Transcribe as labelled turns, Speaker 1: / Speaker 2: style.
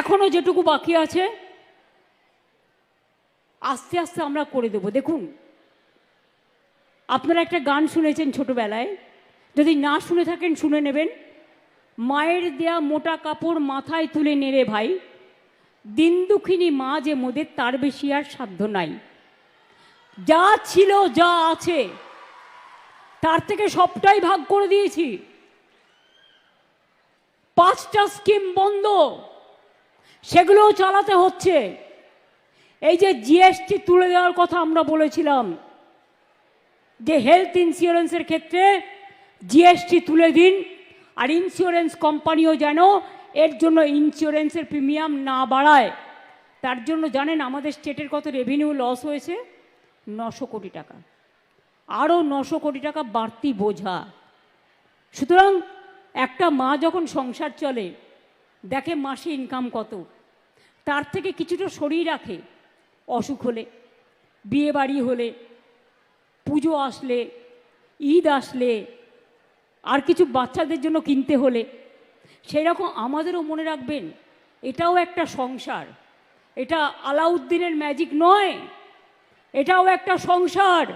Speaker 1: এখনও যেটুকু বাকি আছে, আস্তে আস্তে আমরা করে দেব। দেখুন, আপনারা একটা গান শুনেছেন ছোটবেলায়, যদি না শুনে থাকেন শুনে নেবেন। মায়ের দেয়া মোটা কাপড় মাথায় তুলে নেড়ে ভাই, দিন দুঃখিনী মা যে মোদের, তার বেশি আর সাধ্য নাই। যা ছিল যা আছে, তার থেকে সবটাই ভাগ করে দিয়েছি। পাঁচটা স্কিম বন্ধ। সেগুলোও চালাতে হচ্ছে। এই যে জিএসটি তুলে দেওয়ার কথা আমরা বলেছিলাম, যে হেলথ ইন্স্যুরেন্সের ক্ষেত্রে জিএসটি তুলে দিন, আর ইন্স্যুরেন্স কোম্পানিও যেন এর জন্য ইন্স্যুরেন্সের প্রিমিয়াম না বাড়ায়, তার জন্য জানেন আমাদের স্টেটের কত রেভিনিউ লস হয়েছে? নশো কোটি টাকা। আরও নশো কোটি টাকা বাড়তি বোঝা। সুতরাং একটা মা যখন সংসার চলে, দেখে মাসে ইনকাম কত? তার থেকে কিছুটা সরিয়ে রাখে। অসুখ হলে বিয়ে বাড়ি হলে, পুজো আসলে, ঈদ আসলে, আর কিছু বাচ্চাদের জন্য কিনতে হলে সেই রকম আমাদেরও মনে রাখবেন, এটাও একটা সংসার। এটা আলাউদ্দিনের ম্যাজিক নয়, এটাও একটা সংসার।